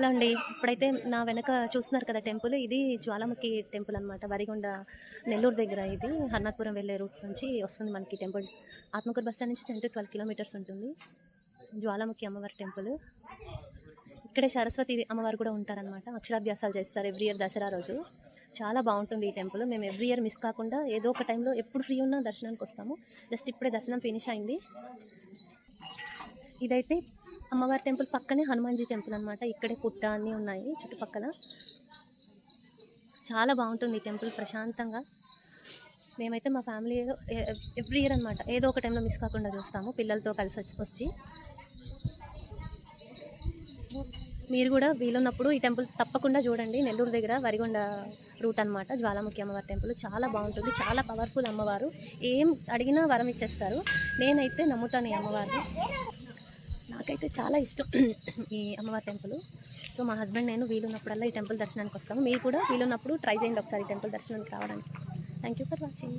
Hello అండి. ఇప్పుడైతే నా వెనక చూస్తున్నారు కదా టెంపుల్. ఇది జ్వాలాముఖి టెంపుల్ అనమాట వరిగొండ నెల్లూరు దగ్గర ఇది. హర్నాథపురం వెళ్ళే రూట్ నుంచి వస్తుంది మనకి టెంపుల్. ఆత్మకూరు బస్ స్టాండ్ నుంచి టెన్ టు ట్వెల్వ్ కిలోమీటర్స్ ఉంటుంది. జ్వాలాముఖి అమ్మవారి టెంపుల్. ఇక్కడే సరస్వతి అమ్మవారు కూడా ఉంటారనమాట అక్షరాభ్యాసాలు చేస్తారు ఎవ్రీ ఇయర్ దసరా రోజు. చాలా బాగుంటుంది ఈ టెంపుల్. మేము ఎవ్రీ ఇయర్ మిస్ కాకుండా ఏదో ఒక టైంలో ఎప్పుడు ఫ్రీ ఉన్నా దర్శనానికి వస్తాము. జస్ట్ ఇప్పుడే దర్శనం ఫినిష్ అయింది. ఇదైతే అమ్మవారి టెంపుల్ పక్కనే హనుమాన్జీ టెంపుల్ అనమాట ఇక్కడే పుట్ట అన్నీ ఉన్నాయి చుట్టుపక్కల. చాలా బాగుంటుంది ఈ టెంపుల్ ప్రశాంతంగా. మేమైతే మా ఫ్యామిలీ ఎవ్రీ ఇయర్ అనమాట ఏదో ఒక టైంలో మిస్ కాకుండా చూస్తాము. పిల్లలతో కలిసి వచ్చి మీరు కూడా వీలున్నప్పుడు ఈ టెంపుల్ తప్పకుండా చూడండి. నెల్లూరు దగ్గర వరిగొండ రూట్ అనమాట జ్వాలాముఖి అమ్మవారి టెంపుల్. చాలా బాగుంటుంది. చాలా పవర్ఫుల్ అమ్మవారు. ఏం అడిగినా వరం ఇచ్చేస్తారు. నేనైతే నమ్ముతాను ఈ అమ్మవారిని. నాకైతే చాలా ఇష్టం ఈ అమ్మవారి టెంపుల్. సో మా హస్బెండ్ నేను వీలున్నప్పుడల్లా ఈ టెంపుల్ దర్శనానికి వస్తాము మీరు కూడా వీలున్నప్పుడు ట్రై చేయండి ఒకసారి టెంపుల్ దర్శనానికి రావడానికి. Thank you for watching